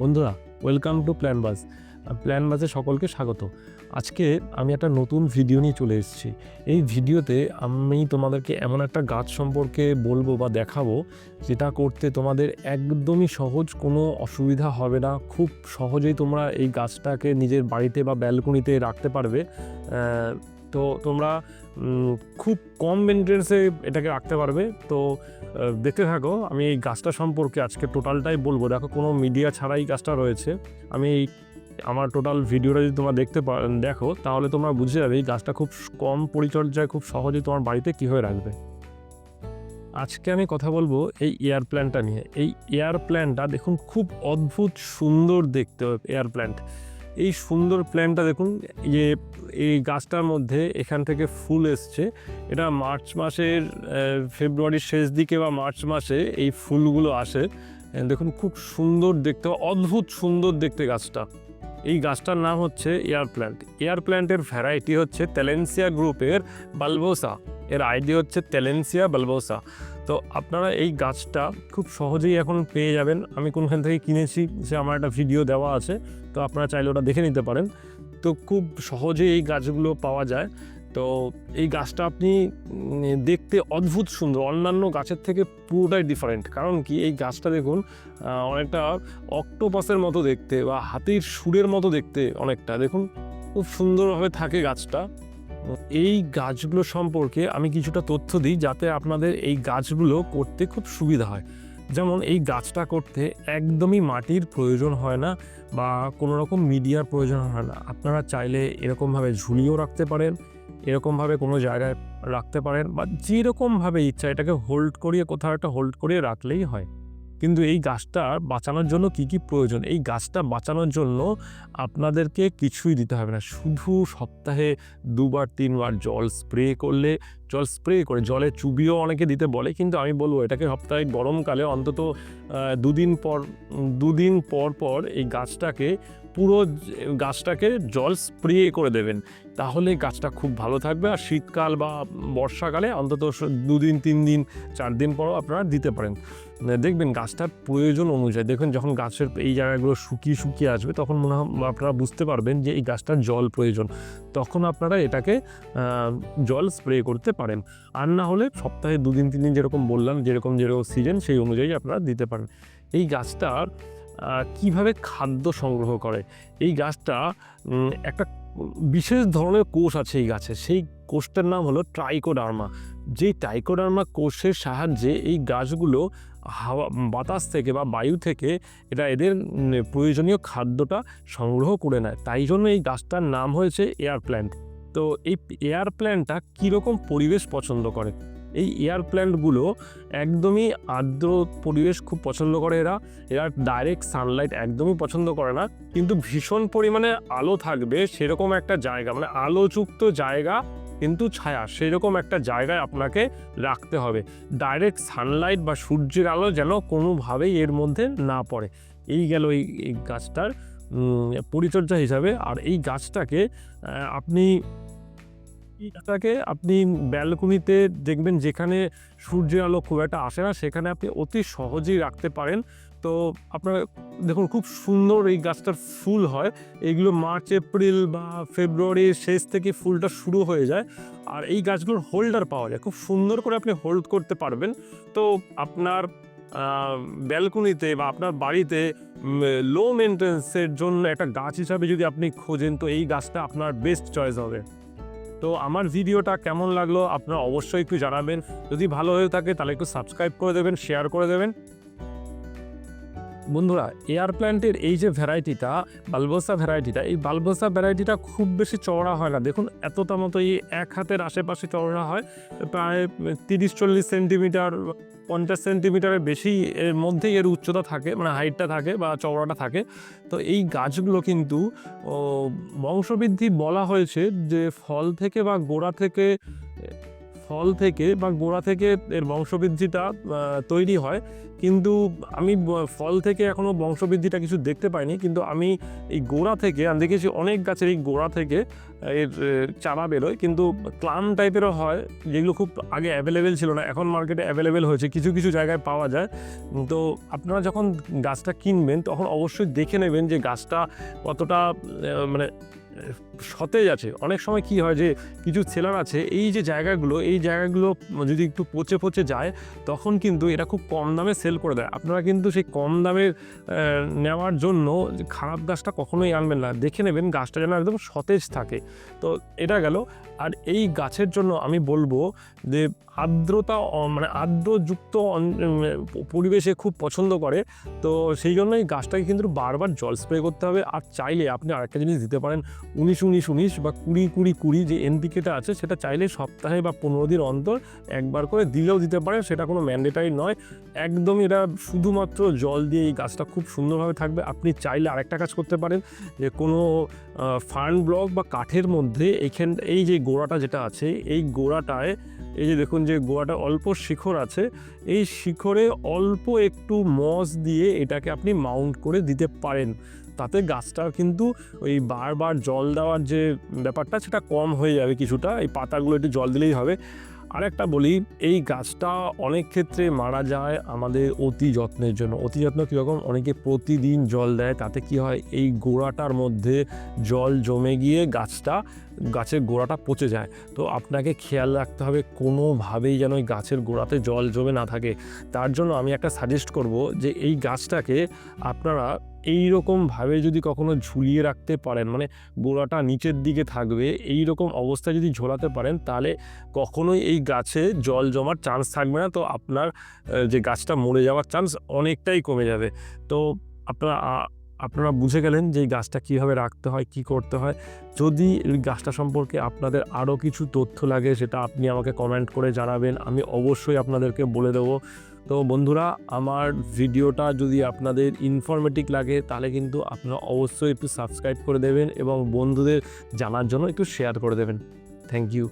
বন্ধুরা welcome to plan bus plan বাসে সকলকে স্বাগত। আজকে আমি একটা নতুন ভিডিও নিয়ে চলে এসেছি। এই ভিডিওতে আমি তোমাদেরকে এমন একটা গাছ সম্পর্কে বলব বা দেখাবো, যেটা করতে তোমাদের একদমই সহজ কোনো অসুবিধা হবে না। খুব সহজেই তোমরা এই গাছটাকে নিজের বাড়িতে বা ব্যালকনিতে রাখতে পারবে। তো তোমরা খুব কম মেনটেন্সে এটাকে রাখতে পারবে। তো দেখতে থাকো, আমি এই গাছটা সম্পর্কে আজকে টোটালটাই বলব। দেখো, কোনো মিডিয়া ছাড়াই গাছটা রয়েছে। আমি এই, আমার টোটাল ভিডিওটা যদি তোমরা দেখতে দেখো, তাহলে তোমরা বুঝে যাবে এই গাছটা খুব কম পরিচর্যায় খুব সহজেই তোমার বাড়িতে কীভাবে রাখবে। আজকে আমি কথা বলব এই এয়ার প্ল্যান্টটা নিয়ে। এই এয়ার প্ল্যান্টটা দেখুন, খুব অদ্ভুত সুন্দর দেখতে, এয়ার প্ল্যান্ট। এই সুন্দর প্ল্যান্টটা দেখুন, যে এই গাছটার মধ্যে এখান থেকে ফুল এসছে। এটা মার্চ মাসের ফেব্রুয়ারির শেষ দিকে বা মার্চ মাসে এই ফুলগুলো আসে। দেখুন খুব সুন্দর দেখতে, অদ্ভুত সুন্দর দেখতে গাছটা। এই গাছটার নাম হচ্ছে এয়ার প্ল্যান্ট এয়ার প্ল্যান্টের ভ্যারাইটি হচ্ছে তেলেন্সিয়া গ্রুপের বালবোসা এর আইডি হচ্ছে তেলেন্সিয়া বালবোসা তো আপনারা এই গাছটা খুব সহজেই এখন পেয়ে যাবেন। আমি কোনখান থেকে কিনেছি সে আমার একটা ভিডিও দেওয়া আছে, তো আপনারা চাইলে ওটা দেখে নিতে পারেন। তো খুব সহজেই এই গাছগুলো পাওয়া যায়। তো এই গাছটা আপনি দেখতে অদ্ভুত সুন্দর। অন্যান্য গাছের থেকে পুরোটাই ডিফারেন্ট কারণ কি, এই গাছটা দেখুন অনেকটা অক্টোপাসের মতো দেখতে বা হাতির সুরের মতো দেখতে অনেকটা। দেখুন, খুব সুন্দরভাবে থাকে গাছটা। এই গাছগুলো সম্পর্কে আমি কিছুটা তথ্য দিই যাতে আপনাদের এই গাছগুলো করতে খুব সুবিধা হয়। যেমন এই গাছটা করতে একদমই মাটির প্রয়োজন হয় না বা কোনো রকম মিডিয়ার প্রয়োজন হয় না। আপনারা চাইলে এরকমভাবে ঝুলিয়েও রাখতে পারেন, এরকমভাবে কোনো জায়গায় রাখতে পারেন বা যেরকমভাবে ইচ্ছা এটাকে হোল্ড করিয়ে, কোথাও একটা হোল্ড করিয়ে রাখলেই হয়। কিন্তু এই গাছটা বাঁচানোর জন্য কি কি প্রয়োজন? এই গাছটা বাঁচানোর জন্য আপনাদেরকে কিছুই দিতে হবে না। শুধু সপ্তাহে দুবার, তিনবার জল স্প্রে করলে, জল স্প্রে করে জলে চুবিও অনেকে দিতে বলে, কিন্তু আমি বলব এটাকে সপ্তাহে গরমকালে অন্তত দুদিন পর দুদিন পর পর এই গাছটাকে পুরো গাছটাকে জল স্প্রে করে দেবেন। তাহলে গাছটা খুব ভালো থাকবে আর শীতকাল বা বর্ষাকালে অন্তত দুদিন তিন দিন চার দিন পরও আপনারা দিতে পারেন। দেখবেন গাছটার প্রয়োজন অনুযায়ী দেখবেন যখন গাছের এই জায়গাগুলো শুকিয়ে শুকিয়ে আসবে, তখন মনে হয় আপনারা বুঝতে পারবেন যে এই গাছটার জল প্রয়োজন। তখন আপনারা এটাকে জল স্প্রে করতে পারেন। আর না হলে সপ্তাহে দুদিন তিন দিন যেরকম বললাম, যেরকম যেরকম সিজন সেই অনুযায়ী আপনারা দিতে পারেন। এই গাছটার কীভাবে খাদ্য সংগ্রহ করে? এই গাছটা একটা বিশেষ ধরনের কোষ আছে এই গাছে। সেই কোষটার নাম হলো ট্রাইকোডার্মা। যেই টাইকোডার্মা কোষের সাহায্যে এই গাছগুলো হাওয়া, বাতাস থেকে বা বায়ু থেকে এটা এদের প্রয়োজনীয় খাদ্যটা সংগ্রহ করে নেয়। তাই জন্য এই গাছটার নাম হয়েছে এয়ার প্ল্যান্ট। তো এই এয়ার প্ল্যান্টটা কীরকম পরিবেশ পছন্দ করে? এই এয়ার প্ল্যান্টগুলো একদমই আর্দ্র পরিবেশ খুব পছন্দ করে এরা। এরা ডাইরেক্ট সানলাইট একদমই পছন্দ করে না। কিন্তু ভীষণ পরিমাণে আলো থাকবে সেরকম একটা জায়গা মানে আলোযুক্ত জায়গা কিন্তু ছায়া, সেরকম একটা জায়গায় আপনাকে রাখতে হবে। ডাইরেক্ট সানলাইট বা সূর্যের আলো যেন কোনোভাবেই এর মধ্যে না পড়ে। এই গেল এই গাছটার পরিচর্যা হিসাবে। আর এই গাছটাকে আপনি গাছটাকে আপনি ব্যালকনিতে দেখবেন যেখানে সূর্যের আলো খুব একটা আসে না, সেখানে আপনি অতি সহজেই রাখতে পারেন। তো আপনার দেখুন, খুব সুন্দর এই গাছটার ফুল হয়। এইগুলো মার্চ, এপ্রিল বা ফেব্রুয়ারির শেষ থেকে ফুলটা শুরু হয়ে যায়। আর এই গাছগুলোর হোল্ডার পাওয়া যায়। খুব সুন্দর করে আপনি হোল্ড করতে পারবেন। তো আপনার ব্যালকনিতে বা আপনার বাড়িতে লো মেনটেন্সের জন্য একটা গাছ হিসাবে যদি আপনি খোঁজেন, তো এই গাছটা আপনার বেস্ট চয়েস হবে। তো আমার ভিডিওটা কেমন লাগল আপনারা অবশ্যই একটু জানাবেন। যদি ভালো হয়ে থাকে, তাহলে একটু সাবস্ক্রাইব করে দেবেন, শেয়ার করে দেবেন। বন্ধুরা, এয়ার প্ল্যান্টের এই যে ভ্যারাইটিটা, বালবোসা ভ্যারাইটিটা, এই বালবোসা ভ্যারাইটিটা খুব বেশি চওড়া হয় না। দেখুন, এতটা মতো এই এক হাতের আশেপাশে চওড়া হয়, প্রায় তিরিশ চল্লিশ সেন্টিমিটার, পঞ্চাশ সেন্টিমিটারের বেশি এর মধ্যেই এর উচ্চতা থাকে মানে হাইটটা থাকে বা চওড়াটা থাকে। তো এই গাছগুলো কিন্তু বংশবৃদ্ধি বলা হয়েছে যে ফল থেকে বা গোড়া থেকে ফল থেকে বা গোড়া থেকে এর বংশবৃদ্ধিটা তৈরি হয়। কিন্তু আমি ফল থেকে এখনও বংশবৃদ্ধিটা কিছু দেখতে পাইনি। কিন্তু আমি এই গোড়া থেকে, আমি দেখেছি অনেক গাছের এই গোড়া থেকে এর চারা বেরোয়। কিন্তু ক্লাম টাইপেরও হয়, যেগুলো খুব আগে অ্যাভেলেবেল ছিল না, এখন মার্কেটে অ্যাভেলেবেল হয়েছে, কিছু কিছু জায়গায় পাওয়া যায়। তো আপনারা যখন গাছটা কিনবেন, তখন অবশ্যই দেখে নেবেন যে গাছটা কতটা মানে সতেজ আছে। অনেক সময় কি হয় যে, কিছু সেলার আছে, এই যে জায়গাগুলো, এই জায়গাগুলো যদি একটু পচে পচে যায়, তখন কিন্তু এটা খুব কম দামে সেল করে দেয়। আপনারা কিন্তু সেই কম দামে নেওয়ার জন্য খারাপ গাছটা কখনোই আনবেন না। দেখে নেবেন গাছটা যেন একদম সতেজ থাকে। তো এটা গেল। আর এই গাছের জন্য আমি বলব যে, আর্দ্রতা মানে আর্দ্রযুক্ত পরিবেশে খুব পছন্দ করে। তো সেই জন্য এই গাছটাকে কিন্তু বারবার জল স্প্রে করতে হবে। আর চাইলে আপনি আরেকটা জিনিস দিতে পারেন। উনিশ উনিশ উনিশ বা কুড়ি কুড়ি কুড়ি যে এনপিকেটা আছে, সেটা চাইলে সপ্তাহে বা পনেরো দিন অন্তর একবার করে দিলেও দিতে পারে, সেটা কোনো ম্যান্ডেটারি নয়। একদমই এটা শুধুমাত্র জল দিয়ে এই গাছটা খুব সুন্দরভাবে থাকবে। আপনি চাইলে আরেকটা কাজ করতে পারেন, যে কোনো ফার্ন ব্লক বা কাঠের মধ্যে এইখান এই যে গোড়াটা যেটা আছে, এই গোড়াটায় এই যে দেখুন যে গোয়াটা অল্প শিখর আছে, এই শিখরে অল্প একটু মস দিয়ে এটাকে আপনি মাউন্ট করে দিতে পারেন। তাতে গাছটা কিন্তু ওই বারবার জল দেওয়ার যে ব্যাপারটা, সেটা কম হয়ে যাবে কিছুটা। এই পাতাগুলো একটু জল দিলেই হবে। আরেকটা বলি, এই গাছটা অনেক ক্ষেত্রে মারা যায় আমাদের অতি যত্নের জন্য। অতি যত্ন কীরকম? অনেকে প্রতিদিন জল দেয়, তাতে কি হয়? এই গোড়াটার মধ্যে জল জমে গিয়ে গাছটা, গাছের গোড়াটা পচে যায়। তো আপনাকে খেয়াল রাখতে হবে, কোনোভাবেই যেন ওই গাছের গোড়াতে জল জমে না থাকে। তার জন্য আমি একটা সাজেস্ট করব যে এই গাছটাকে আপনারা এই রকমভাবে যদি কখনো ঝুলিয়ে রাখতে পারেন মানে গোড়াটা নিচের দিকে থাকবে এই রকম অবস্থায় যদি ঝোলাতে পারেন, তাহলে কখনোই এই গাছে জল জমার চান্স থাকবে না। তো আপনার যে গাছটা মরে যাওয়ার চান্স অনেকটাই কমে যাবে। তো আপনারা আপনারা বুঝে গেলেন যে এই গাছটা কীভাবে রাখতে হয়, কি করতে হয়। যদি গাছটা সম্পর্কে আপনাদের আরও কিছু তথ্য লাগে, সেটা আপনি আমাকে কমেন্ট করে জানাবেন। আমি অবশ্যই আপনাদেরকে বলে দেবো। তো বন্ধুরা, আমার ভিডিওটা যদি আপনাদের ইনফরমেটিভ লাগে, তাহলে কিন্তু আপনারা অবশ্যই একটু সাবস্ক্রাইব করে দেবেন এবং বন্ধুদের জানার জন্য একটু শেয়ার করে দেবেন। Thank you